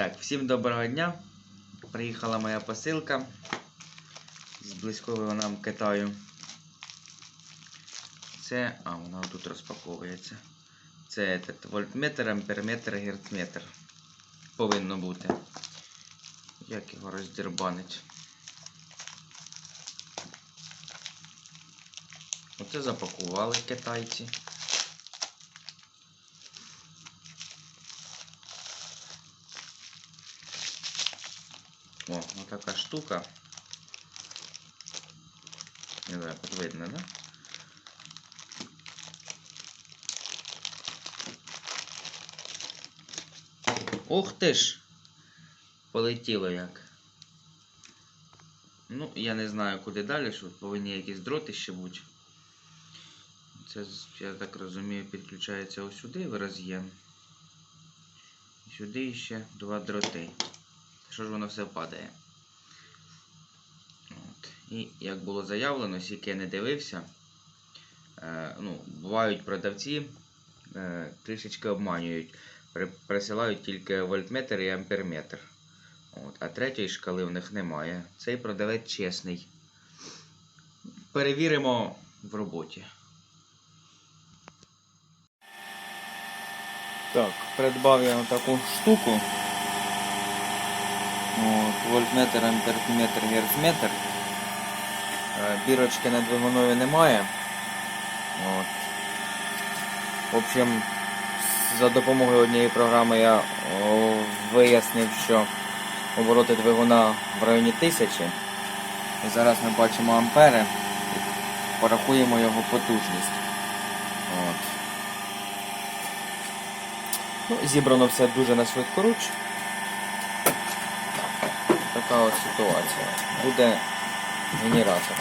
Так, всім доброго дня. Приїхала моя посилка з близького нам Китаю. Це. А, вона тут розпаковується. Це этот, вольтметр, амперметр, герцметр. Повинно бути. Як його роздірбанить. Оце запакували китайці. О, вот така штука. Не знаю, тут видно, да? Ух ти ж! Полетіло як. Ну, я не знаю куди далі, що повинні якісь дроти ще бути. Це, я так розумію, підключається ось сюди в роз'єм. Сюди ще два дроти. Що ж воно все падає? От. І як було заявлено, скільки я не дивився, е, ну, бувають продавці, е, трішечки обманюють. При, присилають тільки вольтметр і амперметр. От, а третьої шкали в них немає. Цей продавець чесний. Перевіримо в роботі. Так, придбав я таку штуку. Вольтметр, амперметр, герцметр. Е, Бірочки на двигунові немає. От. В общем, за допомогою однієї програми я вияснив, що обороти двигуна в районі 1000. І зараз ми бачимо ампери і порахуємо його потужність. От. Ну, зібрано все дуже на швидкоруч. Така от ситуація. Буде генератор.